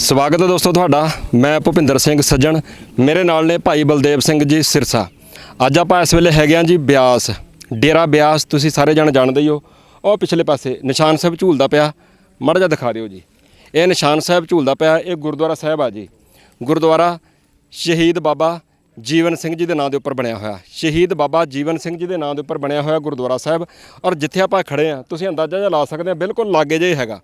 ਸਵਾਗਤ ਹੈ ਦੋਸਤੋ ਤੁਹਾਡਾ। ਮੈਂ ਭੁਪਿੰਦਰ ਸਿੰਘ ਸੱਜਣ। ਮੇਰੇ ਨਾਲ ਨੇ ਭਾਈ ਬਲਦੇਵ ਸਿੰਘ ਜੀ ਸਿਰਸਾ। ਅੱਜ ਆਪਾਂ ਇਸ ਵੇਲੇ ਹੈਗੇ ਹਾਂ ਜੀ ਬਿਆਸ। ਡੇਰਾ ਬਿਆਸ, ਤੁਸੀਂ ਸਾਰੇ ਜਣ ਜਾਣਦੇ ਹੀ ਹੋ। ਉਹ ਪਿਛਲੇ ਪਾਸੇ ਨਿਸ਼ਾਨ ਸਾਹਿਬ ਝੂਲਦਾ ਪਿਆ। ਮੜ ਜਾ ਦਿਖਾ ਦਿਓ ਜੀ। ਇਹ ਨਿਸ਼ਾਨ ਸਾਹਿਬ ਝੂਲਦਾ ਪਿਆ, ਇਹ ਗੁਰਦੁਆਰਾ ਸਾਹਿਬ ਆ ਜੀ। ਗੁਰਦੁਆਰਾ ਸ਼ਹੀਦ ਬਾਬਾ ਜੀਵਨ ਸਿੰਘ ਜੀ ਦੇ ਨਾਂ ਦੇ ਉੱਪਰ ਬਣਿਆ ਹੋਇਆ। ਸ਼ਹੀਦ ਬਾਬਾ ਜੀਵਨ ਸਿੰਘ ਜੀ ਦੇ ਨਾਂ ਦੇ ਉੱਪਰ ਬਣਿਆ ਹੋਇਆ ਗੁਰਦੁਆਰਾ ਸਾਹਿਬ। ਔਰ ਜਿੱਥੇ ਆਪਾਂ ਖੜੇ ਆ ਤੁਸੀਂ ਅੰਦਾਜ਼ਾ ਜਿਹਾ ਲਾ ਸਕਦੇ ਆ ਬਿਲਕੁਲ ਲਾਗੇ ਜਿਹਾ ਹੀ ਹੈਗਾ।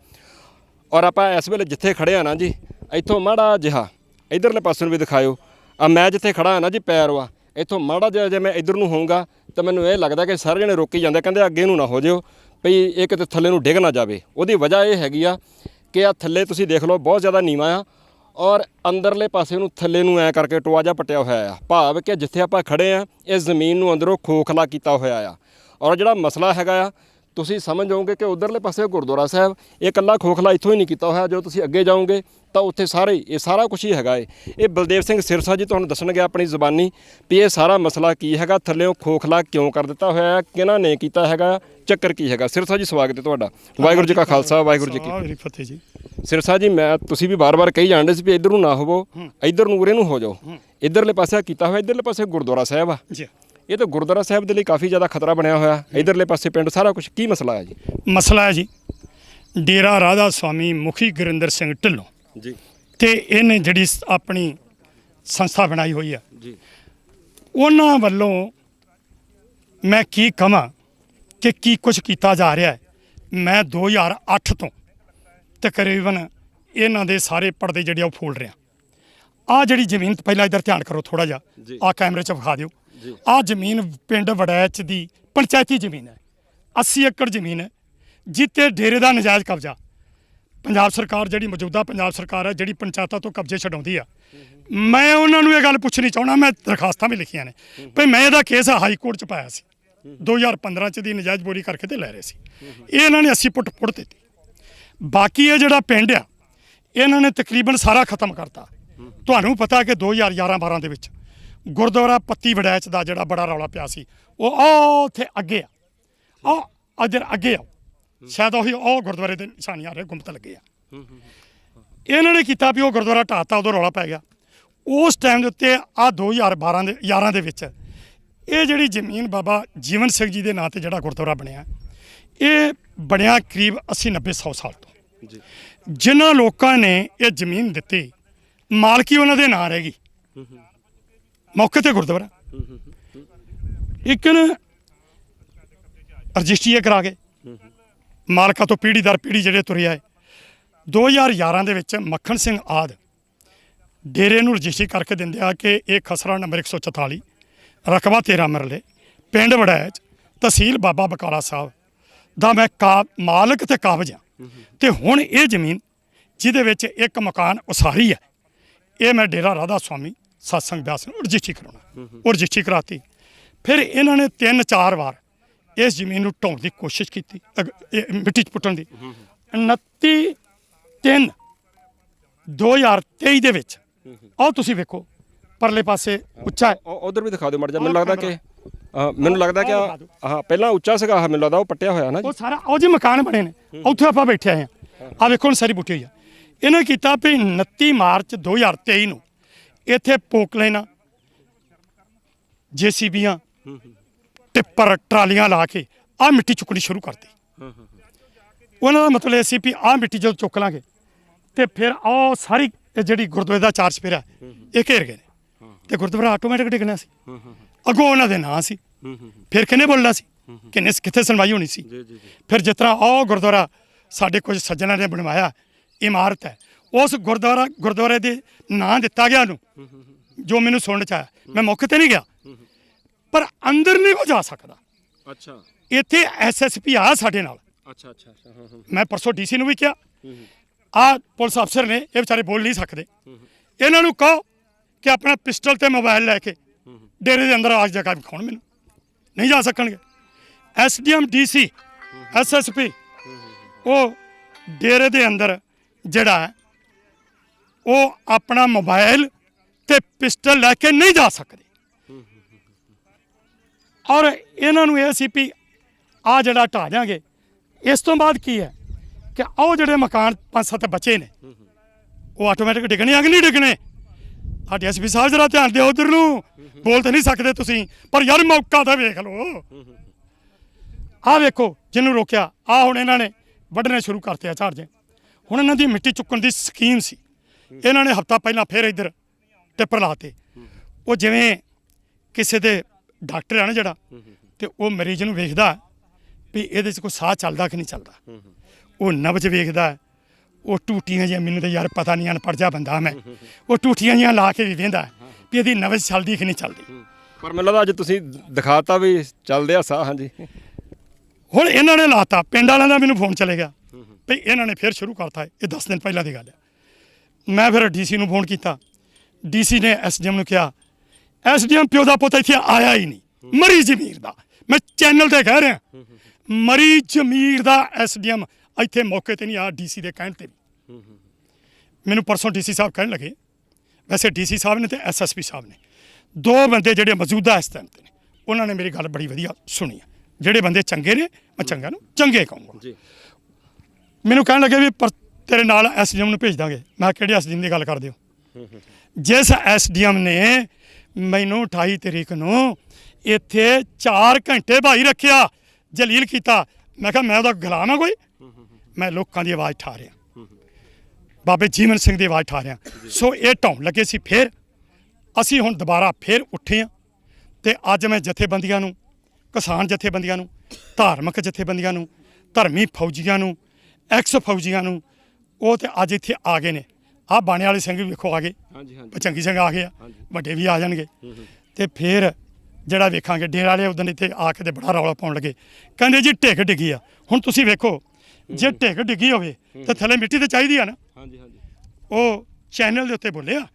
ਔਰ ਆਪਾਂ ਇਸ ਵੇਲੇ ਜਿੱਥੇ ਖੜੇ ਆ ਨਾ ਜੀ, ਇੱਥੋਂ ਮਾੜਾ ਜਿਹਾ ਇਧਰਲੇ ਪਾਸੇ ਨੂੰ ਵੀ ਦਿਖਾਇਓ। ਆ ਮੈਂ ਜਿੱਥੇ ਖੜਾ ਆ ਨਾ ਜੀ ਪੈਰ ਵਾ ਇੱਥੋਂ ਮਾੜਾ ਜਿਹਾ ਜੇ ਮੈਂ ਇਧਰ ਨੂੰ ਹੋਊਂਗਾ, ਤਾਂ ਮੈਨੂੰ ਇਹ ਲੱਗਦਾ ਕਿ ਸਾਰੇ ਜਣੇ ਰੋਕੀ ਜਾਂਦੇ ਕਹਿੰਦੇ ਅੱਗੇ ਨੂੰ ਨਾ ਹੋ ਜਿਓ ਭਈ ਇਹ ਕਿਤੇ ਥੱਲੇ ਨੂੰ ਡਿੱਗ ਨਾ ਜਾਵੇ। ਉਹਦੀ ਵਜ੍ਹਾ ਇਹ ਹੈਗੀ ਆ ਕਿ ਆ ਥੱਲੇ ਤੁਸੀਂ ਦੇਖ ਲਓ, ਬਹੁਤ ਜ਼ਿਆਦਾ ਨੀਵਾਂ ਆ ਔਰ ਅੰਦਰਲੇ ਪਾਸੇ ਨੂੰ ਥੱਲੇ ਨੂੰ ਐ ਕਰਕੇ ਟੋਆ ਜਿਹਾ ਪਟਿਆ ਹੋਇਆ ਆ। ਭਾਵ ਕਿ ਜਿੱਥੇ ਆਪਾਂ ਖੜੇ ਆ, ਇਹ ਜ਼ਮੀਨ ਨੂੰ ਅੰਦਰੋਂ ਖੋਖਲਾ ਕੀਤਾ ਹੋਇਆ ਆ। ਔਰ ਜਿਹੜਾ ਮਸਲਾ ਹੈਗਾ ਆ ਤੁਸੀਂ ਸਮਝ ਜਾਓਗੇ ਕਿ ਉਧਰਲੇ ਪਾਸੇ ਗੁਰਦੁਆਰਾ ਸਾਹਿਬ ਇਹ ਇਕੱਲਾ ਖੋਖਲਾ ਇੱਥੋਂ ਹੀ ਨਹੀਂ ਕੀਤਾ ਹੋਇਆ। ਜੋ ਤੁਸੀਂ ਅੱਗੇ ਜਾਓਗੇ ਤਾਂ ਉੱਥੇ ਸਾਰੇ ਇਹ ਸਾਰਾ ਕੁਝ ਹੀ ਹੈਗਾ ਏ। ਇਹ ਬਲਦੇਵ ਸਿੰਘ ਸਿਰਸਾ ਜੀ ਤੁਹਾਨੂੰ ਦੱਸਣਗੇ ਆਪਣੀ ਜ਼ੁਬਾਨੀ ਵੀ ਇਹ ਸਾਰਾ ਮਸਲਾ ਕੀ ਹੈਗਾ ਥੱਲੇੋਂ ਖੋਖਲਾ ਕਿਉਂ ਕਰ ਦਿੱਤਾ ਹੋਇਆ ਹੈ ਕਿਹਨਾਂ ਨੇ ਕੀਤਾ ਹੈਗਾ ਚੱਕਰ ਕੀ ਹੈਗਾ। ਸਿਰਸਾ ਜੀ ਸਵਾਗਤ ਹੈ ਤੁਹਾਡਾ। ਵਾਹਿਗੁਰੂ ਜੀ ਕਾ ਖਾਲਸਾ ਵਾਹਿਗੁਰੂ ਜੀ ਕੀ ਕੀ ਫਤਿਹ। ਜੀ। ਸਿਰਸਾ ਜੀ ਮੈਂ ਤੁਸੀਂ ਵੀ ਬਾਰ-ਬਾਰ ਕਹੀ ਜਾਂਦੇ ਸੀ ਵੀ ਇੱਧਰ ਨੂੰ ਨਾ ਹੋਵੋ ਇੱਧਰ ਨੂੰ ਉਰੇ ਨੂੰ ਹੋ ਜਾਓ। ਇੱਧਰਲੇ ਪਾਸੇ ਕੀਤਾ ਹੋਇਆ ਇੱਧਰਲੇ ਪਾਸੇ ਗੁਰਦੁਆਰਾ ਸਾਹਿਬ ਆ। ਜੀ ਇਹ ਤਾਂ ਗੁਰਦੁਆਰਾ ਸਾਹਿਬ ਦੇ ਲਈ ਕਾਫੀ ਜ਼ਿਆਦਾ ਖਤਰਾ ਬਣਿਆ ਹੋਇਆ। ਇੱਧਰਲੇ ਪਾਸੇ ਪਿੰਡ ਸਾਰਾ ਕੁਝ ਕੀ ਮਸਲਾ ਹੈ ਜੀ? ਮਸਲਾ ਹੈ ਜੀ ਡੇਰਾ ਰਾਧਾ ਸੁਆਮੀ ਮੁਖੀ ਗੁਰਿੰਦਰ ਸਿੰਘ ਢਿੱਲੋਂ। ਜੀ। ਤੇ ਇਹਨੇ ਜਿਹੜੀ ਆਪਣੀ ਸੰਸਥਾ ਬਣਾਈ ਹੋਈ ਆ। ਜੀ। ਉਹਨਾਂ ਵੱਲੋਂ ਮੈਂ ਕੀ ਕਹਾਂ ਕਿ ਕੀ ਕੁਝ ਕੀਤਾ ਜਾ ਰਿਹਾ ਹੈ? ਮੈਂ 2008 ਤੋਂ ਤਕਰੀਬਨ ਇਹਨਾਂ ਦੇ ਸਾਰੇ ਪਰਦੇ ਜਿਹੜੇ ਉਹ ਫੋਲ ਰਿਹਾ। ਆ ਜਿਹੜੀ ਜ਼ਮੀਨ ਪਹਿਲਾਂ ਇਧਰ ਧਿਆਨ ਕਰੋ ਥੋੜਾ ਜਿਹਾ। ਆ ਕੈਮਰੇ 'ਚ ਵਿਖਾ ਦਿਓ। ਆ ਜ਼ਮੀਨ ਪਿੰਡ ਵੜੈਚ ਦੀ ਪੰਚਾਇਤੀ ਜ਼ਮੀਨ ਹੈ। 80 ਏਕੜ ਜ਼ਮੀਨ ਹੈ ਜਿੱਤੇ ਡੇਰੇ ਦਾ ਨਜਾਇਜ਼ ਕਬਜ਼ਾ। ਪੰਜਾਬ ਸਰਕਾਰ ਜਿਹੜੀ ਮੌਜੂਦਾ ਪੰਜਾਬ ਸਰਕਾਰ ਹੈ, ਜਿਹੜੀ ਪੰਚਾਇਤਾਂ ਤੋਂ ਕਬਜ਼ੇ ਛਡਾਉਂਦੀ ਆ। ਮੈਂ ਉਹਨਾਂ ਨੂੰ ਇਹ ਗੱਲ ਪੁੱਛਣੀ ਚਾਹਣਾ ਮੈਂ ਦਰਖਾਸਤਾਂ ਵੀ ਲਿਖੀਆਂ ਨੇ ਭਈ ਮੈਂ ਇਹਦਾ ਕੇਸ ਹਾਈ ਕੋਰਟ ਚ ਪਾਇਆ ਸੀ। 2015 ਚ ਦੀ ਨਜਾਇਜ਼ ਬੋਰੀ ਕਰਕੇ ਤੇ ਲੈ ਰਹੇ ਸੀ। ਇਹ ਇਹਨਾਂ ਨੇ 80 ਫੁੱਟ ਪੁੱਟ ਦਿੱਤੀ। ਬਾਕੀ ਇਹ ਜਿਹੜਾ ਪਿੰਡ ਆ, ਇਹਨਾਂ ਨੇ ਤਕਰੀਬਨ ਸਾਰਾ ਖਤਮ ਕਰਤਾ। ਤੁਹਾਨੂੰ ਪਤਾ ਕਿ 2011 12 ਦੇ ਵਿੱਚ ਗੁਰਦੁਆਰਾ ਪੱਤੀ ਵੜੈਚ ਦਾ ਜਿਹੜਾ ਬੜਾ ਰੌਲਾ ਪਿਆ ਸੀ ਉਹ ਆ ਉੱਥੇ ਅੱਗੇ ਆ। ਆ ਅਜਰ ਅੱਗੇ ਆ ਸ਼ਾਇਦ ਉਹੀ ਉਹ ਗੁਰਦੁਆਰੇ ਦੇ ਨਿਸ਼ਾਨੀ ਆ ਰਹੇ ਗੁੰਮਤ ਲੱਗੇ ਆ। ਇਹਨਾਂ ਨੇ ਕੀਤਾ ਵੀ ਉਹ ਗੁਰਦੁਆਰਾ ਢਾਤਾ ਉਦੋਂ ਰੌਲਾ ਪੈ ਗਿਆ। ਉਸ ਟਾਈਮ ਦੇ ਉੱਤੇ ਆ 2012 ਦੇ 11 ਦੇ ਵਿੱਚ ਇਹ ਜਿਹੜੀ ਜ਼ਮੀਨ ਬਾਬਾ ਜੀਵਨ ਸਿੰਘ ਜੀ ਦੇ ਨਾਂ ਤੇ ਜਿਹੜਾ ਗੁਰਦੁਆਰਾ ਬਣਿਆ ਇਹ ਬਣਿਆ ਕਰੀਬ 80 90 100 ਸਾਲ ਤੋਂ। ਜਿਨ੍ਹਾਂ ਲੋਕਾਂ ਨੇ ਇਹ ਜ਼ਮੀਨ ਦਿੱਤੀ ਮਾਲਕੀ ਉਹਨਾਂ ਦੇ ਨਾਂ ਰਹਿ ਗਈ। ਮੌਕੇ ਤੇ ਗੁਰਦੁਆਰਾ। ਇੱਕ ਨਾ ਰਜਿਸਟਰੀ ਕਰਾ ਗਏ ਮਾਲਕਾਂ ਤੋਂ ਪੀੜ੍ਹੀ ਦਰ ਪੀੜ੍ਹੀ ਜਿਹੜੇ ਤੁਰੇ ਆਏ। 2011 ਦੇ ਵਿੱਚ ਮੱਖਣ ਸਿੰਘ ਆਦ ਡੇਰੇ ਨੂੰ ਰਜਿਸਟਰੀ ਕਰਕੇ ਦਿੰਦੇ ਆ ਕਿ ਇਹ ਖਸਰਾ ਨੰਬਰ 144 ਰਕਬਾ 13 ਮਰਲੇ, ਪਿੰਡ ਵੜੈਚ, ਤਹਿਸੀਲ ਬਾਬਾ ਬਕਾਲਾ ਸਾਹਿਬ ਦਾ ਮੈਂ ਕਾ ਮਾਲਕ ਤੇ ਕਾਬਜ ਆ। ਤੇ ਹੁਣ ਇਹ ਜ਼ਮੀਨ ਜਿਹਦੇ ਵਿੱਚ ਇੱਕ ਮਕਾਨ ਉਸਾਰੀ ਹੈ। ਇਹ ਮੈਂ ਡੇਰਾ ਰਾਧਾ ਸੁਆਮੀ ਸਤਸੰਗ ਬਿਆਸ ਨੂੰ ਰਜਿਸਟਰੀ ਕਰਾਉਣਾ ਉਹ ਰਜਿਸਟਰੀ ਕਰਾਤੀ ਫਿਰ ਇਹਨਾਂ ਨੇ ਤਿੰਨ ਚਾਰ ਵਾਰ ਇਸ ਜ਼ਮੀਨ ਨੂੰ ਢਾਉਣ ਦੀ ਕੋਸ਼ਿਸ਼ ਕੀਤੀ ਮਿੱਟੀ 'ਚ ਪੁੱਟਣ ਦੀ 29 3 2023 ਦੇ ਵਿੱਚ ਆਓ ਤੁਸੀਂ ਵੇਖੋ ਪਰਲੇ ਪਾਸੇ ਉੱਚਾ ਹੈ ਉਧਰ ਵੀ ਦਿਖਾ ਦਿਓ ਮੜ ਜਾ ਮੈਨੂੰ ਲੱਗਦਾ ਕਿ ਮੈਨੂੰ ਲੱਗਦਾ ਕਿ ਆਹ ਆਹ, ਪਹਿਲਾਂ ਉੱਚਾ ਸੀਗਾ ਆਹ ਮੈਨੂੰ ਲੱਗਦਾ ਉਹ ਪੱਟਿਆ ਹੋਇਆ ਨਾ ਜੀ ਉਹ ਸਾਰਾ ਉਹ ਜੀ ਮਕਾਨ ਬਣੇ ਨੇ ਉੱਥੇ ਆਪਾਂ ਬੈਠੇ ਆਏ ਆ ਆ ਵੇਖੋ ਹੁਣ ਸਾਰੀ ਬੁੱਟੀ ਹੋਈ ਆ ਇਹਨੇ ਕੀਤਾ ਵੀ 29 ਮਾਰਚ 2023 ਨੂੰ ਇੱਥੇ ਪੋਕ ਲੈਣਾ। ਜੀਸੀਬੀਆਂ ਟਿੱਪਰ ਟਰਾਲੀਆਂ ਲਾ ਕੇ ਆ ਮਿੱਟੀ ਚੁੱਕਣੀ ਸ਼ੁਰੂ ਕਰਤੀ। ਉਹਨਾਂ ਦਾ ਮਤਲਬ ਇਹ ਸੀ ਵੀ ਆ ਮਿੱਟੀ ਜਦੋਂ ਚੁੱਕ ਲਾਂਗੇ ਤੇ ਫਿਰ ਉਹ ਸਾਰੀ ਜਿਹੜੀ ਗੁਰਦੁਆਰੇ ਦਾ ਚਾਰ ਚਪੇਰਾ ਇਹ ਘੇਰ ਗਏ ਨੇ। ਤੇ ਗੁਰਦੁਆਰਾ ਆਟੋਮੈਟਿਕ ਡਿੱਗਣਾ ਸੀ। ਅੱਗੋਂ ਉਹਨਾਂ ਦੇ ਨਾਂ ਸੀ। ਫਿਰ ਕਿਹਨੇ ਬੋਲਣਾ ਸੀ? ਕਿੰਨੇ ਕਿੱਥੇ ਸੁਣਵਾਈ ਹੋਣੀ ਸੀ? ਫਿਰ ਜਿਸ ਤਰ੍ਹਾਂ ਉਹ ਗੁਰਦੁਆਰਾ ਸਾਡੇ ਕੁਝ ਸੱਜਣਾਂ ਨੇ ਬਣਵਾਇਆ ਇਮਾਰਤ ਹੈ। ਉਸ ਗੁਰਦੁਆਰਾ ਗੁਰਦੁਆਰੇ ਦੇ ਨਾਂ ਦਿੱਤਾ ਗਿਆ ਨੂੰ ਜੋ ਮੈਨੂੰ ਸੁਣਨ ਚ ਆਇਆ। ਮੈਂ ਮੌਕੇ ਤੇ ਨਹੀਂ ਗਿਆ। ਪਰ ਅੰਦਰ ਨਹੀਂ ਉਹ ਜਾ ਸਕਦਾ। ਅੱਛਾ। ਇੱਥੇ ਐਸਐਸਪੀ ਆ ਸਾਡੇ ਨਾਲ। ਅੱਛਾ ਅੱਛਾ ਮੈਂ ਪਰਸੋਂ ਡੀਸੀ ਨੂੰ ਵੀ ਕਿਹਾ। ਆ ਪੁਲਿਸ ਅਫਸਰ ਨੇ ਇਹ ਵਿਚਾਰੇ ਬੋਲ ਨਹੀਂ ਸਕਦੇ। ਇਹਨਾਂ ਨੂੰ ਕਹੋ ਕਿ ਆਪਣਾ ਪਿਸਟਲ ਤੇ ਮੋਬਾਈਲ ਲੈ ਕੇ ਡੇਰੇ ਦੇ ਅੰਦਰ ਆ ਜਗ੍ਹਾ ਵਿਖਾਉਣ ਮੈਨੂੰ। ਨਹੀਂ ਜਾ ਸਕਣਗੇ। ਐਸਡੀਐਮ ਡੀਸੀ ਐਸਐਸਪੀ ਉਹ ਡੇਰੇ ਦੇ ਅੰਦਰ ਜਿਹੜਾ ਉਹ ਆਪਣਾ ਮੋਬਾਈਲ ਤੇ ਪਿਸਟਲ ਲੈ ਕੇ ਨਹੀਂ ਜਾ ਸਕਦੇ। ਔਰ ਇਹਨਾਂ ਨੂੰ ਇਹ ਸੀ ਵੀ ਆ ਜਿਹੜਾ ਢਾ ਦਿਆਂਗੇ, ਇਸ ਤੋਂ ਬਾਅਦ ਕੀ ਹੈ ਕਿ ਉਹ ਜਿਹੜੇ ਮਕਾਨ ਪੰਜ ਸੱਤ ਬੱਚੇ ਨੇ, ਉਹ ਆਟੋਮੈਟਿਕ ਡਿੱਗਣੇ ਆ ਕਿ ਨਹੀਂ ਡਿੱਗਣੇ? ਸਾਡੇ ਐਸਪੀ ਸਾਹਿਬ ਜਰਾ ਧਿਆਨ ਦਿਓ ਉਧਰ ਨੂੰ। ਬੋਲ ਤਾਂ ਨਹੀਂ ਸਕਦੇ ਤੁਸੀਂ, ਪਰ ਯਾਰ ਮੌਕਾ ਤਾਂ ਵੇਖ ਲਓ। ਆਹ ਵੇਖੋ, ਜਿਹਨੂੰ ਰੋਕਿਆ ਆ ਹੁਣ ਇਹਨਾਂ ਨੇ ਵੱਢਣੇ ਸ਼ੁਰੂ ਕਰਤੇ ਆ ਝਾੜਜੇ ਹੁਣ ਇਹਨਾਂ ਦੀ ਮਿੱਟੀ ਚੁੱਕਣ ਦੀ ਸਕੀਮ ਸੀ। ਇਹਨਾਂ ਨੇ ਹਫਤਾ ਪਹਿਲਾਂ ਫੇਰ ਇੱਧਰ ਟਿੱਪਰ ਲਾਤੇ। ਉਹ ਜਿਵੇਂ ਕਿਸੇ ਦੇ ਡਾਕਟਰ ਆ ਨਾ ਜਿਹੜਾ ਤੇ ਉਹ ਮਰੀਜ਼ ਨੂੰ ਵੇਖਦਾ ਵੀ ਇਹਦੇ 'ਚ ਕੋਈ ਸਾਹ ਚੱਲਦਾ ਕਿ ਨਹੀਂ ਚੱਲਦਾ। ਉਹ ਨਬਜ ਵੇਖਦਾ। ਉਹ ਟੂਟੀਆਂ ਜਿਹੀਆਂ ਮੈਨੂੰ ਤਾਂ ਯਾਰ ਪਤਾ ਨਹੀਂ ਅਨਪੜ੍ਹ ਜਿਹਾ ਬੰਦਾ ਮੈਂ। ਉਹ ਟੂਟੀਆਂ ਜਿਹੀਆਂ ਲਾ ਕੇ ਵੀ ਵੇਂਦਾ ਵੀ ਇਹਦੀ ਨਬਜ ਚੱਲਦੀ ਕਿ ਨਹੀਂ ਚੱਲਦੀ। ਪਰ ਮੈਨੂੰ ਲੱਗਦਾ ਅੱਜ ਤੁਸੀਂ ਦਿਖਾਤਾ ਵੀ ਚੱਲਦੇ ਆ ਸਾਹ ਹਾਂਜੀ। ਹੁਣ ਇਹਨਾਂ ਨੇ ਲਾਤਾ ਪਿੰਡ ਵਾਲਿਆਂ ਦਾ ਮੈਨੂੰ ਫੋਨ ਚਲੇ ਗਿਆ। ਵੀ ਇਹਨਾਂ ਨੇ ਫਿਰ ਸ਼ੁਰੂ ਕਰਤਾ। ਇਹ 10 ਦਿਨ ਪਹਿਲਾਂ ਦੀ ਗੱਲ ਹੈ ਮੈਂ ਫਿਰ ਡੀਸੀ ਨੂੰ ਫੋਨ ਕੀਤਾ। ਡੀਸੀ ਨੇ ਐਸਡੀਐਮ ਨੂੰ ਕਿਹਾ ਐਸਡੀਐਮ ਪਿਓ ਦਾ ਪੁੱਤ ਇੱਥੇ ਆਇਆ ਹੀ ਨਹੀਂ ਮਰੀ ਜ਼ਮੀਰ ਦਾ। ਮੈਂ ਚੈਨਲ ਤੇ ਕਹਿ ਰਿਹਾ ਮਰੀ ਜ਼ਮੀਰ ਦਾ ਐਸਡੀਐਮ ਇੱਥੇ ਮੌਕੇ ਤੇ ਨਹੀਂ ਆ ਡੀਸੀ ਦੇ ਕਹਿਣ ਤੇ ਵੀ ਮੈਨੂੰ ਪਰਸੋਂ ਡੀਸੀ ਸਾਹਿਬ ਕਹਿਣ ਲੱਗੇ ਵੈਸੇ ਡੀਸੀ ਸਾਹਿਬ ਨੇ ਤੇ ਐਸਐਸਪੀ ਸਾਹਿਬ ਨੇ। ਦੋ ਬੰਦੇ ਜਿਹੜੇ ਮੌਜੂਦਾ ਇਸ ਟਾਈਮ ਤੇ ਨੇ ਉਹਨਾਂ ਨੇ ਮੇਰੀ ਗੱਲ ਬੜੀ ਵਧੀਆ ਸੁਣੀ ਜਿਹੜੇ ਬੰਦੇ ਚੰਗੇ ਨੇ ਮੈਂ ਚੰਗਾ ਨੂੰ ਚੰਗੇ ਕਹੂੰਗਾ। ਜੀ। ਮੈਨੂੰ ਕਹਿਣ ਲੱਗੇ ਵੀ ਤੇਰੇ ਨਾਲ ਐਸਡੀਐਮ ਨੂੰ ਭੇਜ ਦਾਂਗੇ। ਮੈਂ ਕਿਹਾ, ਕਿਹੜੇ ਐਸਡੀਐਮ ਦੀ ਗੱਲ ਕਰਦੇ ਹੋ? ਜਿਸ ਐਸਡੀਐਮ ਨੇ ਮੈਨੂੰ 28 ਤਰੀਕ ਨੂੰ ਇੱਥੇ 4 ਘੰਟੇ ਭਾਈ ਰੱਖਿਆ ਜਲੀਲ ਕੀਤਾ। ਮੈਂ ਕਿਹਾ ਮੈਂ ਉਹਦਾ ਗੁਲਾਮ ਆ ਕੋਈ। ਮੈਂ ਲੋਕਾਂ ਦੀ ਆਵਾਜ਼ ਠਾ ਰਿਹਾ। ਬਾਬੇ ਜੀਵਨ ਸਿੰਘ ਦੀ ਆਵਾਜ਼ ਠਾ ਰਿਹਾ। ਸੋ ਇਹ ਢਾਉਣ ਲੱਗੇ ਸੀ ਫੇਰ। ਅਸੀਂ ਹੁਣ ਦੁਬਾਰਾ ਫੇਰ ਉੱਠੇ ਆ ਤੇ ਅੱਜ ਮੈਂ ਜਥੇਬੰਦੀਆਂ ਨੂੰ ਕਿਸਾਨ ਜਥੇਬੰਦੀਆਂ ਨੂੰ ਧਾਰਮਿਕ ਜਥੇਬੰਦੀਆਂ ਨੂੰ ਧਰਮੀ ਫੌਜੀਆਂ ਨੂੰ ਐਕਸ ਫੌਜੀਆਂ ਨੂੰ ਉਹ ਤੇ ਅੱਜ ਇੱਥੇ ਆ ਗਏ ਨੇ। ਆਹ ਬਾਣੇ ਵਾਲੇ ਸਿੰਘ ਵੀ ਵੇਖੋ ਆ ਗਏ। ਹਾਂਜੀ ਹਾਂਜੀ। ਚੰਗੀ ਸਿੰਘ ਆ ਗਏ ਆ। ਵੱਡੇ ਵੀ ਆ ਜਾਣਗੇ। ਤੇ ਫਿਰ ਜਿਹੜਾ ਵੇਖਾਂਗੇ ਡੇਰਾ ਵਾਲੇ ਉਦੋਂ ਇੱਥੇ ਆ ਕੇ ਤੇ ਬੜਾ ਰੌਲਾ ਪਾਉਣ ਲੱਗੇ। ਕਹਿੰਦੇ ਜੀ ਢਿੱਗ ਡਿੱਗੀ ਆ। ਹੁਣ ਤੁਸੀਂ ਵੇਖੋ ਜੇ ਢਿੱਗ ਡਿੱਗੀ ਹੋਵੇ ਤੇ ਥੱਲੇ ਮਿੱਟੀ ਤੇ ਚਾਹੀਦੀ ਆ ਨਾ। ਹਾਂਜੀ ਹਾਂਜੀ। ਉਹ ਚੈਨਲ ਦੇ ਉੱਤੇ ਬੋਲਿਆ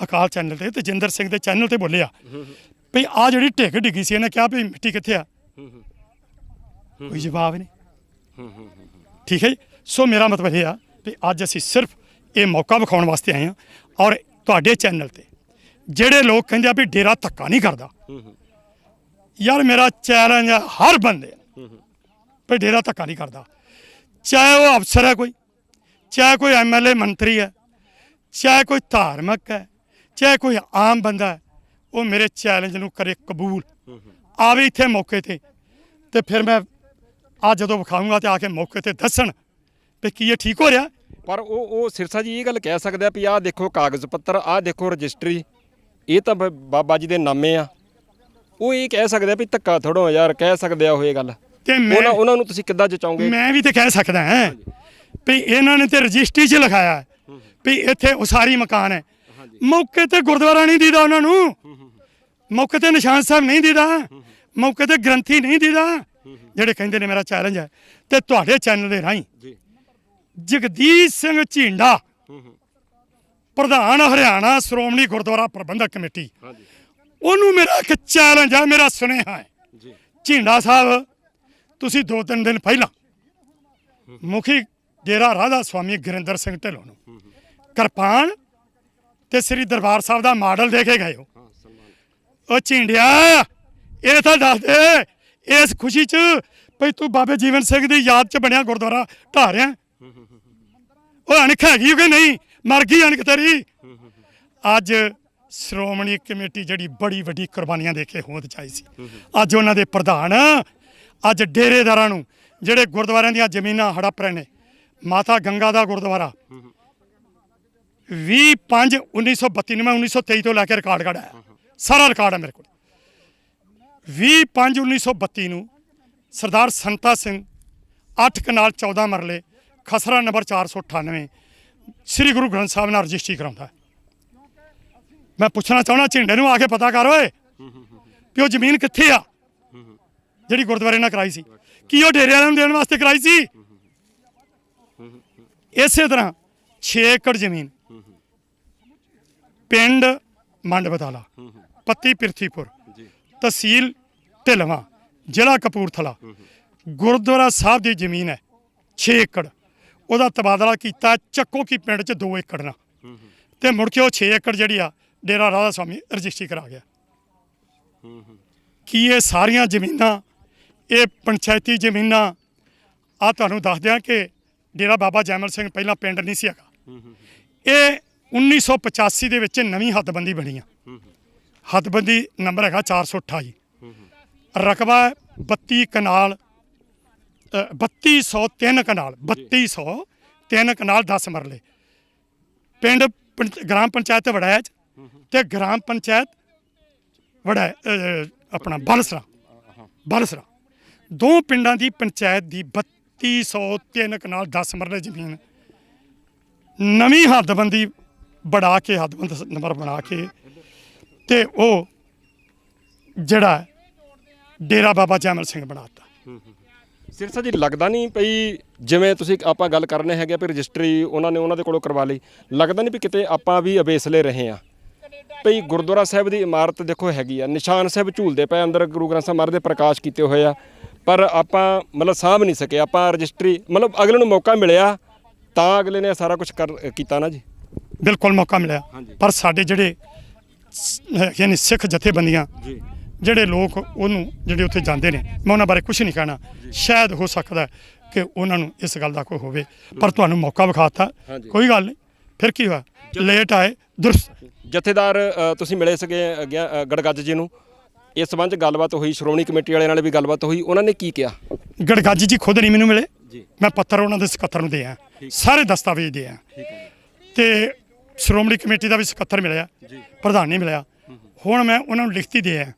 ਅਕਾਲ ਚੈਨਲ ਤੇ ਤੇ ਜਿੰਦਰ ਸਿੰਘ ਦੇ ਚੈਨਲ ਤੇ ਬੋਲਿਆ ਵੀ ਆ ਜਿਹੜੀ ਢਿੱਗ ਡਿੱਗੀ ਸੀ ਇਹਨੇ ਕਿਹਾ ਵੀ ਮਿੱਟੀ ਕਿੱਥੇ ਆ? ਕੋਈ ਜਵਾਬ ਨਹੀਂ। ਠੀਕ ਹੈ ਜੀ? ਸੋ ਮੇਰਾ ਮਤਲਬ ਇਹ ਆ ਵੀ ਅੱਜ ਅਸੀਂ ਸਿਰਫ ਇਹ ਮੌਕਾ ਵਿਖਾਉਣ ਵਾਸਤੇ ਆਏ ਹਾਂ ਔਰ ਤੁਹਾਡੇ ਚੈਨਲ ਤੇ ਜਿਹੜੇ ਲੋਕ ਕਹਿੰਦੇ ਆ ਵੀ ਡੇਰਾ ਧੱਕਾ ਨਹੀਂ ਕਰਦਾ। ਯਾਰ ਮੇਰਾ ਚੈਲੰਜ ਹੈ ਹਰ ਬੰਦੇ ਵੀ ਡੇਰਾ ਧੱਕਾ ਨਹੀਂ ਕਰਦਾ। ਚਾਹੇ ਉਹ ਅਫਸਰ ਹੈ ਕੋਈ ਚਾਹੇ ਕੋਈ ਐਮਐਲਏ ਮੰਤਰੀ ਹੈ ਚਾਹੇ ਕੋਈ ਧਾਰਮਿਕ ਹੈ ਚਾਹੇ ਕੋਈ ਆਮ ਬੰਦਾ ਹੈ ਉਹ ਮੇਰੇ ਚੈਲੰਜ ਨੂੰ ਕਰੇ ਕਬੂਲ। ਆਵੇ ਇੱਥੇ ਮੌਕੇ ਤੇ ਤੇ ਫਿਰ ਮੈਂ ਆ ਜਦੋਂ ਵਿਖਾਊਂਗਾ ਤੇ ਆ ਕੇ ਮੌਕੇ ਤੇ ਦੱਸਣ ਵੀ ਕੀ ਇਹ ਠੀਕ ਹੋ ਰਿਹਾ? ਪਰ ਉਹ ਉਹ ਸਿਰਸਾ ਜੀ ਇਹ ਗੱਲ ਕਹਿ ਸਕਦੇ ਆ ਵੀ ਆਹ ਦੇਖੋ ਕਾਗਜ਼ ਪੱਤਰ ਆਹ ਦੇਖੋ ਰਜਿਸਟਰੀ ਇਹ ਤਾਂ ਬ- ਬਾਬਾ ਜੀ ਦੇ ਨਾਮੇ ਆ। ਉਹ ਇਹ ਕਹਿ ਸਕਦੇ ਆ ਵੀ ਧੱਕਾ ਥੋੜੋ ਯਾਰ ਕਹਿ ਸਕਦੇ ਆ ਉਹ ਇਹ ਗੱਲ। ਤੇ ਮੈਂ ਉਹਨਾਂ ਉਹਨਾਂ ਨੂੰ ਤੁਸੀਂ ਕਿੱਦਾਂ ਜਚਾਓਗੇ ਮੈਂ ਵੀ ਤੇ ਕਹਿ ਸਕਦਾ ਹਾਂ ਵੀ ਇਹਨਾਂ ਨੇ ਤੇ ਰਜਿਸਟਰੀ 'ਚ ਲਿਖਾਇਆ ਹੈ ਵੀ ਇੱਥੇ ਉਸਾਰੀ ਮਕਾਨ ਹੈ। ਮੌਕੇ ਤੇ ਗੁਰਦੁਆਰਾ ਨਹੀਂ ਦੀਦਾ ਉਹਨਾਂ ਨੂੰ। ਮੌਕੇ ਤੇ ਨਿਸ਼ਾਨ ਸਾਹਿਬ ਨਹੀਂ ਦੀਦਾ। ਮੌਕੇ ਤੇ ਗ੍ਰੰਥੀ ਨਹੀਂ ਦੀਦਾ। ਜਿਹੜੇ ਕਹਿੰਦੇ ਨੇ ਮੇਰਾ ਚੈਲੰਜ ਹੈ। ਤੇ ਤੁਹਾਡੇ ਚੈਨਲ ਦੇ ਰਾਹੀਂ ਜੀ। ਜਗਦੀਸ਼ ਸਿੰਘ ਝੀਂਡਾ। ਪ੍ਰਧਾਨ ਹਰਿਆਣਾ ਸ਼੍ਰੋਮਣੀ ਗੁਰਦੁਆਰਾ ਪ੍ਰਬੰਧਕ ਕਮੇਟੀ। ਉਹਨੂੰ ਮੇਰਾ ਇੱਕ ਚੈਲੰਜ ਹੈ ਮੇਰਾ ਸੁਨੇਹਾ ਹੈ। ਜੀ। ਝਿੰਡਾ ਸਾਹਿਬ ਤੁਸੀਂ ਦੋ ਤਿੰਨ ਦਿਨ ਪਹਿਲਾਂ ਮੁਖੀ ਡੇਰਾ ਰਾਧਾ ਸੁਆਮੀ ਗੁਰਿੰਦਰ ਸਿੰਘ ਢਿੱਲੋਂ ਨੂੰ ਕਿਰਪਾਨ ਤੇ ਸ੍ਰੀ ਦਰਬਾਰ ਸਾਹਿਬ ਦਾ ਮਾਡਲ ਦੇ ਕੇ ਗਏ ਹੋ। ਉਹ ਝਿੰਡਿਆ ਇਹ ਤਾਂ ਦੱਸ ਦੇ ਇਸ ਖੁਸ਼ੀ 'ਚ ਭਈ ਤੂੰ ਬਾਬੇ ਜੀਵਨ ਸਿੰਘ ਦੀ ਯਾਦ 'ਚ ਬਣਿਆ ਗੁਰਦੁਆਰਾ ਰਿਹਾ। ਉਹ ਅਣਖ ਹੈਗੀ ਕਿ ਨਹੀਂ, ਮਰ ਗਈ ਅਣਖ ਤੇਰੀ। ਅੱਜ ਸ਼੍ਰੋਮਣੀ ਕਮੇਟੀ ਜਿਹੜੀ ਬੜੀ ਵੱਡੀ ਕੁਰਬਾਨੀਆਂ ਦੇ ਕੇ ਹੋਂਦ ਚਾਹੀ ਸੀ। ਅੱਜ ਉਹਨਾਂ ਦੇ ਪ੍ਰਧਾਨ, ਅੱਜ ਡੇਰੇਦਾਰਾਂ ਨੂੰ, ਜਿਹੜੇ ਗੁਰਦੁਆਰਿਆਂ ਦੀਆਂ ਜ਼ਮੀਨਾਂ ਹੜੱਪ ਰਹੇ ਨੇ, ਮਾਤਾ ਗੰਗਾ ਦਾ ਗੁਰਦੁਆਰਾ। 20 5 1932 ਨੂੰ ਮੈਂ 1923 ਤੋਂ ਲੈ ਕੇ ਰਿਕਾਰਡ ਕਢਾਇਆ ਸਾਰਾ ਰਿਕਾਰਡ ਹੈ ਮੇਰੇ ਕੋਲ। 20 5 1932 ਨੂੰ ਸਰਦਾਰ ਸੰਤਾ ਸਿੰਘ 8 ਕਨਾਲ 14 ਮਰਲੇ ਖਸਰਾ ਨੰਬਰ 498 ਸ੍ਰੀ ਗੁਰੂ ਗ੍ਰੰਥ ਸਾਹਿਬ ਨਾਲ ਰਜਿਸਟਰੀ ਕਰਾਉਂਦਾ ਮੈਂ ਪੁੱਛਣਾ ਚਾਹਣਾ ਝਿੰਡੇ ਨੂੰ ਆ ਕੇ ਪਤਾ ਕਰ ਓਏ, ਵੀ ਉਹ ਜ਼ਮੀਨ ਕਿੱਥੇ ਆ? ਜਿਹੜੀ ਗੁਰਦੁਆਰੇ ਨਾਲ ਕਰਾਈ ਸੀ। ਕੀ ਉਹ ਡੇਰੇ ਵਾਲਿਆਂ ਨੂੰ ਦੇਣ ਵਾਸਤੇ ਕਰਾਈ ਸੀ? ਇਸੇ ਤਰ੍ਹਾਂ 6 ਏਕੜ ਜ਼ਮੀਨ, ਪਿੰਡ ਮੰਡ ਬਦਾਲਾ ਪੱਤੀ ਪਿਰਥੀਪੁਰ, ਤਹਿਸੀਲ ਢਿਲਵਾਂ, ਜ਼ਿਲ੍ਹਾ ਕਪੂਰਥਲਾ। ਗੁਰਦੁਆਰਾ ਸਾਹਿਬ ਦੀ ਜ਼ਮੀਨ ਹੈ 6 ਏਕੜ। ਉਹਦਾ ਤਬਾਦਲਾ ਕੀਤਾ ਚੱਕੋ ਕੀ ਪਿੰਡ 'ਚ 2 ਏਕੜ ਨਾਲ ਤੇ ਮੁੜ ਕੇ ਉਹ 6 ਏਕੜ ਜਿਹੜੀ ਆ ਡੇਰਾ ਰਾਧਾ ਸਵਾਮੀ ਰਜਿਸਟਰੀ ਕਰਾ ਗਿਆ। ਕੀ ਇਹ ਸਾਰੀਆਂ ਜ਼ਮੀਨਾਂ ਇਹ ਪੰਚਾਇਤੀ ਜ਼ਮੀਨਾਂ ਆ ਤੁਹਾਨੂੰ ਦੱਸ ਦਿਆਂ ਕਿ ਡੇਰਾ ਬਾਬਾ ਜੈਮਲ ਸਿੰਘ ਪਹਿਲਾਂ ਪਿੰਡ ਨਹੀਂ ਸੀ ਹੈਗਾ। ਇਹ 1985 ਦੇ ਵਿੱਚ ਨਵੀਂ ਹੱਦਬੰਦੀ ਬਣੀ ਆ। ਹੱਦਬੰਦੀ ਨੰਬਰ ਹੈਗਾ 428 ਰਕਬਾ ਹੈ 32 ਕਨਾਲ ਅ, 3203 ਕਨਾਲ 3203 ਕਨਾਲ 10 ਮਰਲੇ। ਪਿੰਡ ਪੰਚ- ਗ੍ਰਾਮ ਪੰਚਾਇਤ ਵੜੈਚ ਤੇ ਗ੍ਰਾਮ ਪੰਚਾਇਤ ਵੜਾ ਆਪਣਾ ਬਲਸਰਾ। ਬਲਸਰਾ। ਦੋ ਪਿੰਡਾਂ ਦੀ ਪੰਚਾਇਤ ਦੀ 3203 ਕਨਾਲ 10 ਮਰਲੇ ਜ਼ਮੀਨ। ਨਵੀਂ ਹੱਦਬੰਦੀ ਬੜਾ ਕੇ ਹੱਦਬੰਦ ਨੰਬਰ ਬਣਾ ਕੇ ਤੇ ਉਹ ਜਿਹੜਾ ਡੇਰਾ ਬਾਬਾ ਜੈਮਲ ਸਿੰਘ ਬਣਾਤਾ। ਸਿਰਸਾ ਜੀ ਲੱਗਦਾ ਨਹੀਂ ਪਈ ਜਿਵੇਂ ਤੁਸੀਂ ਆਪਾਂ ਗੱਲ ਕਰਨੇ ਹੈਗੇ ਵੀ ਰਜਿਸਟਰੀ ਉਹਨਾਂ ਨੇ ਉਹਨਾਂ ਦੇ ਕੋਲੋਂ ਕਰਵਾ ਲਈ ਲੱਗਦਾ ਨਹੀਂ ਵੀ ਕਿਤੇ ਆਪਾਂ ਵੀ ਅਵੇਸਲੇ ਰਹੇ ਆ ਭਈ ਗੁਰਦੁਆਰਾ ਸਾਹਿਬ ਦੀ ਇਮਾਰਤ ਦੇਖੋ ਹੈਗੀ ਆ ਨਿਸ਼ਾਨ ਸਾਹਿਬ ਝੂਲਦੇ ਪਏ ਅੰਦਰ ਗੁਰੂ ਗ੍ਰੰਥ ਸਾਹਿਬ ਮਹਾਰਾਜ ਦੇ ਪ੍ਰਕਾਸ਼ ਕੀਤੇ ਹੋਏ ਆ ਪਰ ਆਪਾਂ ਮਤਲਬ ਸਾਂਭ ਨਹੀਂ ਸਕੇ ਆਪਾਂ ਰਜਿਸਟਰੀ ਮਤਲਬ ਅਗਲੇ ਨੂੰ ਮੌਕਾ ਮਿਲਿਆ ਤਾਂ ਅਗਲੇ ਨੇ ਸਾਰਾ ਕੁਝ ਕਰ ਕੀਤਾ ਨਾ ਜੀ? ਬਿਲਕੁਲ ਮੌਕਾ ਮਿਲਿਆ। ਪਰ ਸਾਡੇ ਜਿਹੜੇ ਯਾਨੀ ਸਿੱਖ ਜਥੇਬੰਦੀਆਂ ਜੀ। ਜਿਹੜੇ ਲੋਕ ਉਹਨੂੰ ਜਿਹੜੇ ਉੱਥੇ ਜਾਂਦੇ ਨੇ ਮੈਂ ਉਹਨਾਂ ਬਾਰੇ ਕੁਝ ਨਹੀਂ ਕਹਿਣਾ। ਸ਼ਾਇਦ ਹੋ ਸਕਦਾ ਕਿ ਉਹਨਾਂ ਨੂੰ ਇਸ ਗੱਲ ਦਾ ਕੋਈ ਹੋਵੇ। ਪਰ ਤੁਹਾਨੂੰ ਮੌਕਾ ਵਿਖਾਤਾ। ਕੋਈ ਗੱਲ ਨਹੀਂ। ਫਿਰ ਕੀ ਹੋਇਆ? ਲੇਟ ਆਏ ਦੁਰਸ ਜਥੇਦਾਰ ਅ, ਤੁਸੀਂ ਮਿਲੇ ਸਕੇ ਅ, ਗੜਗੱਜ ਜੀ ਨੂੰ। ਇਸ ਸੰਬੰਧ 'ਚ ਗੱਲਬਾਤ ਹੋਈ ਸ਼੍ਰੋਮਣੀ ਕਮੇਟੀ ਵਾਲਿਆਂ ਨਾਲ ਵੀ ਗੱਲਬਾਤ ਹੋਈ। ਉਹਨਾਂ ਨੇ ਕੀ ਕਿਹਾ? ਗੜਗਾਜੀ ਜੀ ਖੁਦ ਨਹੀਂ ਮੈਨੂੰ ਮਿਲੇ। ਮੈਂ ਪੱਤਰ ਉਹਨਾਂ ਦੇ ਸਕੱਤਰ ਨੂੰ ਦੇ ਆ ਸਾਰੇ ਦਸਤਾਵੇਜ਼ ਦੇ ਆ ਤੇ ਸ਼੍ਰੋਮਣੀ ਕਮੇਟੀ ਦਾ ਵੀ ਸਕੱਤਰ ਮਿਲਿਆ। ਪ੍ਰਧਾਨ ਨਹੀਂ ਮਿਲਿਆ। ਹੁਣ ਮੈਂ ਉਹਨਾਂ ਨੂੰ ਲਿਖਤੀ ਦੇ ਆ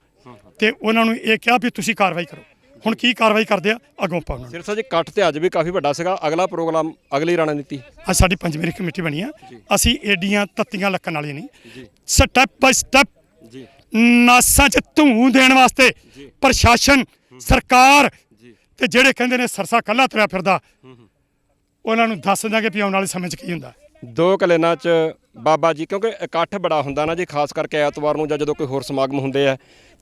ਤੇ ਉਹਨਾਂ ਨੂੰ ਇਹ ਕਿਹਾ ਵੀ ਤੁਸੀਂ ਕਾਰਵਾਈ ਕਰੋ। ਹੁਣ ਕੀ ਕਾਰਵਾਈ ਕਰਦੇ ਆ? ਅੱਗੋਂ ਪਾਉਣਾ ਸਿਰਸਾ ਜੀ ਇਕੱਠ ਤੇ ਅੱਜ ਵੀ ਕਾਫੀ ਵੱਡਾ ਸੀਗਾ। ਅਗਲਾ ਪ੍ਰੋਗਰਾਮ ਅਗਲੀ ਰਣਨੀਤੀ। ਅੱਜ ਸਾਡੀ ਪੰਜਵੀਂ ਕਮੇਟੀ ਬਣੀ ਆ। ਅਸੀਂ ਏਡੀਆਂ ਤੱਤੀਆਂ ਲੱਕਣ ਵਾਲੀ ਨਹੀਂ। ਸਟੈਪ ਬਾਈ ਸਟੈਪ ਜੀ। ਨਾਸਾਂ 'ਚ ਧੂੰ ਦੇਣ ਵਾਸਤੇ ਪ੍ਰਸ਼ਾਸਨ ਸਰਕਾਰ ਤੇ ਜਿਹੜੇ ਕਹਿੰਦੇ ਨੇ ਸਰਸਾ ਕੱਲਾ ਤੁਰਿਆ ਫਿਰਦਾ ਉਹਨਾਂ ਨੂੰ ਦੱਸ ਦਾਂਗੇ ਵੀ ਆਉਣ ਵਾਲੇ ਸਮੇਂ 'ਚ ਕੀ ਹੁੰਦਾ। ਦੋ ਕਲੇਨਾ ਚ ਬਾਬਾ ਜੀ ਕਿਉਂਕਿ ਇਕੱਠ ਬੜਾ ਹੁੰਦਾ ਨਾ ਜੀ ਖਾਸ ਕਰਕੇ ਐਤਵਾਰ ਨੂੰ ਜਾਂ ਜਦੋਂ ਕੋਈ ਹੋਰ ਸਮਾਗਮ ਹੁੰਦੇ ਆ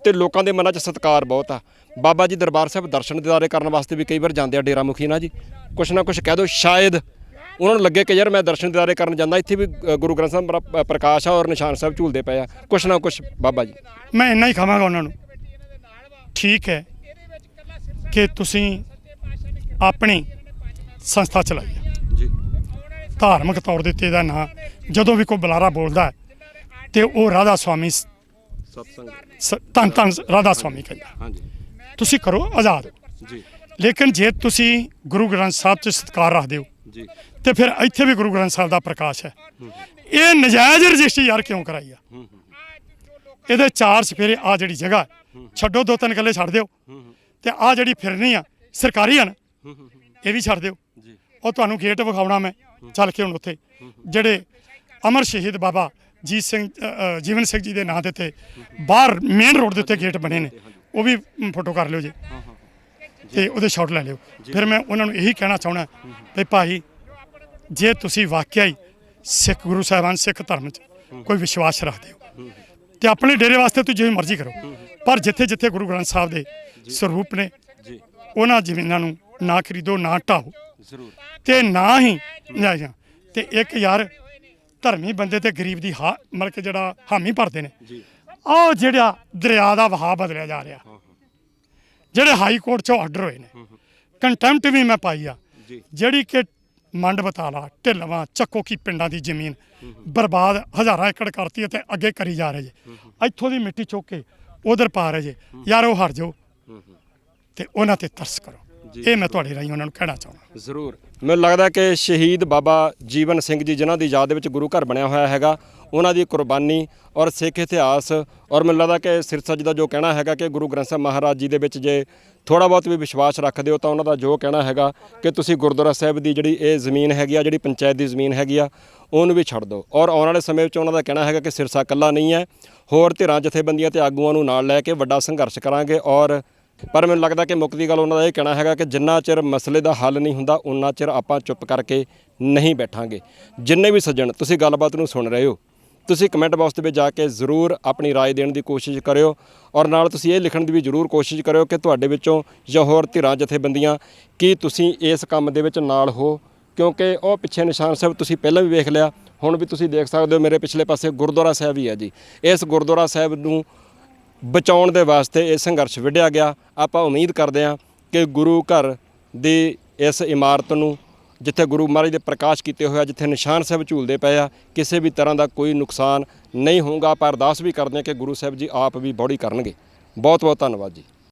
ਤੇ ਲੋਕਾਂ ਦੇ ਮਨਾਂ 'ਚ ਸਤਿਕਾਰ ਬਹੁਤ ਆ। ਬਾਬਾ ਜੀ ਦਰਬਾਰ ਸਾਹਿਬ ਦਰਸ਼ਨ ਦਿਦਾਰੇ ਕਰਨ ਵਾਸਤੇ ਵੀ ਕਈ ਵਾਰ ਜਾਂਦੇ ਆ ਡੇਰਾ ਮੁਖੀ ਨਾ ਜੀ। ਕੁਛ ਨਾ ਕੁਛ ਕਹਿ ਦੋ ਸ਼ਾਇਦ ਉਹਨਾਂ ਨੂੰ ਲੱਗੇ ਕਿ ਯਾਰ ਮੈਂ ਦਰਸ਼ਨ ਦਿਦਾਰੇ ਕਰਨ ਜਾਂਦਾ ਇੱਥੇ ਵੀ ਗੁਰੂ ਗ੍ਰੰਥ ਸਾਹਿਬ ਪ੍ਰਕਾਸ਼ ਆ ਔਰ ਨਿਸ਼ਾਨ ਸਾਹਿਬ ਝੂਲਦੇ ਪਏ ਆ। ਕੁਛ ਨਾ ਕੁਛ ਬਾਬਾ ਜੀ। ਮੈਂ ਇੰਨਾ ਹੀ ਕਹਾਂਗਾ ਉਹਨਾਂ ਨੂੰ। ਠੀਕ ਹੈ ਕਿ ਤੁਸੀਂ ਆਪਣੀ ਸੰਸਥਾ ਚਲਾਈ ਜੀ। ਧਾਰਮਿਕ ਤੌਰ ਦੇ ਉੱਤੇ ਇਹਦਾ ਨਾਂ ਜਦੋਂ ਵੀ ਕੋਈ ਬੁਲਾਰਾ ਬੋਲਦਾ ਤੇ ਉਹ ਰਾਧਾ ਸੁਆਮੀ ਸ- ਸਤਸੰਗ। ਸ- ਧੰਨ ਧੰਨ ਰਾਧਾ ਸੁਆਮੀ ਕਹਿੰਦਾ। ਹਾਂਜੀ। ਤੁਸੀਂ ਕਰੋ ਆਜ਼ਾਦ। ਜੀ। ਲੇਕਿਨ ਜੇ ਤੁਸੀਂ ਗੁਰੂ ਗ੍ਰੰਥ ਸਾਹਿਬ 'ਚ ਸਤਿਕਾਰ ਰੱਖਦੇ ਹੋ ਜੀ। ਤੇ ਫਿਰ ਇੱਥੇ ਵੀ ਗੁਰੂ ਗ੍ਰੰਥ ਸਾਹਿਬ ਦਾ ਪ੍ਰਕਾਸ਼ ਹੈ। ਇਹ ਨਜਾਇਜ਼ ਰਜਿਸਟਰੀ ਯਾਰ ਕਿਉਂ ਕਰਾਈ ਆ? ਇਹਦੇ ਚਾਰ ਸਫੇਰੇ ਆ ਜਿਹੜੀ ਜਗ੍ਹਾ ਹੈ, ਛੱਡੋ ਦੋ ਤਿੰਨ ਗੱਲੇ ਛੱਡ ਦਿਓ। ਤੇ ਆ ਜਿਹੜੀ ਫਿਰਨੀ ਆ ਸਰਕਾਰੀ ਆ ਨਾ ਇਹ ਵੀ ਛੱਡ ਦਿਓ। ਜੀ। ਉਹ ਤੁਹਾਨੂੰ ਗੇਟ ਵਿਖਾਉਣਾ ਮੈਂ ਚੱਲ ਕੇ ਹੁਣ ਉੱਥੇ। ਜਿਹੜੇ ਅਮਰ ਸ਼ਹੀਦ ਬਾਬਾ ਜੀਤ ਸਿੰਘ ਜੀਵਨ ਸਿੰਘ ਜੀ ਦੇ ਨਾਂ ਦੇ ਉੱਤੇ ਬਾਹਰ ਮੇਨ ਰੋਡ ਦੇ ਉੱਤੇ ਗੇਟ ਬਣੇ ਨੇ। ਉਹ ਵੀ ਫੋਟੋ ਕਰ ਲਿਓ ਜੀ। ਤੇ ਉਹਦੇ ਸ਼ਾਟ ਲੈ ਲਿਓ। ਫਿਰ ਮੈਂ ਉਹਨਾਂ ਨੂੰ ਇਹੀ ਕਹਿਣਾ ਚਾਹਣਾ ਵੀ ਭਾਈ ਜੇ ਤੁਸੀਂ ਵਾਕਿਆ ਹੀ ਸਿੱਖ ਗੁਰੂ ਸਾਹਿਬਾਨ ਸਿੱਖ ਧਰਮ 'ਚ ਕੋਈ ਵਿਸ਼ਵਾਸ ਰੱਖਦੇ ਹੋ ਤੇ ਆਪਣੇ ਡੇਰੇ ਵਾਸਤੇ ਤੁਸੀਂ ਜਿਵੇਂ ਮਰਜ਼ੀ ਕਰੋ। ਪਰ ਜਿੱਥੇ ਜਿੱਥੇ ਗੁਰੂ ਗ੍ਰੰਥ ਸਾਹਿਬ ਦੇ ਸਰੂਪ ਨੇ ਉਹਨਾਂ ਜ਼ਮੀਨਾਂ ਨੂੰ ਨਾ ਖਰੀਦੋ ਨਾ ਢਾਓ ਜ਼ਰੂਰ। ਤੇ ਨਾ ਹੀ ਜਾਇਜ਼ਾਂ ਤੇ ਇੱਕ ਯਾਰ ਧਰਮੀ ਬੰਦੇ ਤੇ ਗਰੀਬ ਦੀ ਹਾ ਮਤਲਬ ਕਿ ਜਿਹੜਾ ਹਾਮੀ ਭਰਦੇ ਨੇ। ਜੀ। ਉਹ ਜਿਹੜਾ ਦਰਿਆ ਦਾ ਵਹਾਅ ਬਦਲਿਆ ਜਾ ਰਿਹਾ। ਜਿਹੜੇ ਹਾਈ ਕੋਰਟ ਚੋਂ ਆਰਡਰ ਹੋਏ ਨੇ। ਕੰਟੈਂਪਟ ਵੀ ਮੈਂ ਪਾਈ ਆ। ਜਿਹੜੀ ਕਿ ਮੰਡ ਬਤਾਲਾ ਢਿੱਲਵਾਂ ਚੱਕੋ ਕੀ ਪਿੰਡਾਂ ਦੀ ਜ਼ਮੀਨ ਬਰਬਾਦ ਹਜ਼ਾਰਾਂ ਏਕੜ ਕਰਤੀ ਤੇ ਅੱਗੇ ਕਰੀ ਜਾ ਰਹੇ ਜੇ। ਇੱਥੋਂ ਦੀ ਮਿੱਟੀ ਚੁੱਕ ਕੇ ਉਧਰ ਪਾ ਰਹੇ ਜੇ। ਯਾਰ ਉਹ ਹਟ ਜਾਓ। ਤੇ ਉਹਨਾਂ ਤੇ ਤਰਸ ਕਰੋ। ਇਹ ਮੈਂ ਤੁਹਾਡੇ ਰਾਹੀਂ ਉਹਨਾਂ ਨੂੰ ਕਹਿਣਾ ਚਾਹੁੰਦਾ। ਜ਼ਰੂਰ। ਮੈਨੂੰ ਲੱਗਦਾ ਕਿ ਸ਼ਹੀਦ ਬਾਬਾ ਜੀਵਨ ਸਿੰਘ ਜੀ ਜਿਨ੍ਹਾਂ ਦੀ ਯਾਦ ਦੇ ਵਿੱਚ ਗੁਰੂ ਘਰ ਬਣਿਆ ਹੋਇਆ ਹੈਗਾ ਉਹਨਾਂ ਦੀ ਕੁਰਬਾਨੀ ਔਰ ਸਿੱਖ ਇਤਿਹਾਸ ਔਰ ਮੈਨੂੰ ਲੱਗਦਾ ਕਿ ਸਿਰਸਾ ਜੀ ਦਾ ਜੋ ਕਹਿਣਾ ਹੈਗਾ ਕਿ ਗੁਰੂ ਗ੍ਰੰਥ ਸਾਹਿਬ ਮਹਾਰਾਜ ਜੀ ਦੇ ਵਿੱਚ ਜੇ ਥੋੜਾ ਬਹੁਤ ਵੀ ਵਿਸ਼ਵਾਸ ਰੱਖਦੇ ਹੋ ਤਾਂ ਉਹਨਾਂ ਦਾ ਜੋ ਕਹਿਣਾ ਹੈਗਾ ਕਿ ਤੁਸੀਂ ਗੁਰਦੁਆਰਾ ਸਾਹਿਬ ਦੀ ਜਿਹੜੀ ਇਹ ਜ਼ਮੀਨ ਹੈਗੀ ਆ ਜਿਹੜੀ ਪੰਚਾਇਤ ਦੀ ਜ਼ਮੀਨ ਹੈਗੀ ਆ ਉਹਨੂੰ ਵੀ ਛੱਡ ਦਿਓ। ਔਰ ਆਉਣ ਵਾਲੇ ਸਮੇਂ ਵਿੱਚ ਉਹਨਾਂ ਦਾ ਕਹਿਣਾ ਹੈਗਾ ਕਿ ਸਿਰਸਾ ਇਕੱਲਾ ਨਹੀਂ ਹੈ। ਹੋਰ ਧਿਰਾਂ ਜਥੇਬੰਦੀਆਂ ਤੇ ਆਗੂਆਂ ਨੂੰ ਨਾਲ ਲੈ ਕੇ ਵੱਡਾ ਸੰਘਰਸ਼ ਕਰਾਂਗੇ ਔਰ ਪਰ ਮੈਨੂੰ ਲੱਗਦਾ ਕਿ ਮੁੱਖ ਦੀ ਗੱਲ ਉਹਨਾਂ ਦਾ ਇਹ ਕਹਿਣਾ ਹੈਗਾ ਕਿ ਜਿੰਨਾ ਚਿਰ ਮਸਲੇ ਦਾ ਹੱਲ ਨਹੀਂ ਹੁੰਦਾ ਉਨਾ ਚਿਰ ਆਪਾਂ ਚੁੱਪ ਕਰਕੇ ਨਹੀਂ ਬੈਠਾਂਗੇ ਜਿੰਨੇ ਵੀ ਸੱਜਣ ਤੁਸੀਂ ਗੱਲਬਾਤ ਨੂੰ ਸੁਣ ਰਹੇ ਹੋ ਤੁਸੀਂ ਕਮੈਂਟ ਬਾਕਸ ਦੇ ਵਿੱਚ ਜਾ ਕੇ ਜ਼ਰੂਰ ਆਪਣੀ رائے ਦੇਣ ਦੀ ਕੋਸ਼ਿਸ਼ ਕਰਿਓ ਔਰ ਨਾਲ ਤੁਸੀਂ ਇਹ ਲਿਖਣ ਦੀ ਵੀ ਜ਼ਰੂਰ ਕੋਸ਼ਿਸ਼ ਕਰਿਓ ਕਿ ਤੁਹਾਡੇ ਵਿੱਚੋਂ ਜਾਂ ਹੋਰ ਧਿਰਾਂ ਜਥੇਬੰਦੀਆਂ ਕੀ ਤੁਸੀਂ ਇਸ ਕੰਮ ਦੇ ਵਿੱਚ ਨਾਲ ਹੋ ਕਿਉਂਕਿ ਉਹ ਪਿੱਛੇ ਨਿਸ਼ਾਨ ਸਾਹਿਬ ਤੁਸੀਂ ਪਹਿਲਾਂ ਵੀ ਵੇਖ ਲਿਆ ਹੁਣ ਵੀ ਤੁਸੀਂ ਦੇਖ ਸਕਦੇ ਹੋ ਮੇਰੇ ਪਿਛਲੇ ਪਾਸੇ ਗੁਰਦੁਆਰਾ ਸਾਹਿਬ ਹੀ ਹੈ ਜੀ ਇਸ ਗੁਰਦੁਆਰਾ ਸਾਹਿਬ ਨੂੰ ਬਚਾਉਣ ਦੇ ਵਾਸਤੇ ਇਹ ਸੰਘਰਸ਼ ਵਿੱਢਿਆ ਗਿਆ। ਆਪਾਂ ਉਮੀਦ ਕਰਦੇ ਹਾਂ ਕਿ ਗੁਰੂ ਘਰ ਦੀ ਇਸ ਇਮਾਰਤ ਨੂੰ, ਜਿੱਥੇ ਗੁਰੂ ਮਹਾਰਾਜ ਦੇ ਪ੍ਰਕਾਸ਼ ਕੀਤੇ ਹੋਇਆ ਜਿੱਥੇ ਨਿਸ਼ਾਨ ਸਾਹਿਬ ਝੂਲਦੇ ਪਏ ਆ, ਕਿਸੇ ਵੀ ਤਰ੍ਹਾਂ ਦਾ ਕੋਈ ਨੁਕਸਾਨ ਨਹੀਂ ਹੋਊਗਾ। ਪਰ ਅਰਦਾਸ ਵੀ ਕਰਦੇ ਹਾਂ ਕਿ ਗੁਰੂ ਸਾਹਿਬ ਜੀ ਆਪ ਵੀ ਬੌੜੀ ਕਰਨਗੇ। ਬਹੁਤ ਬਹੁਤ ਧੰਨਵਾਦ ਜੀ।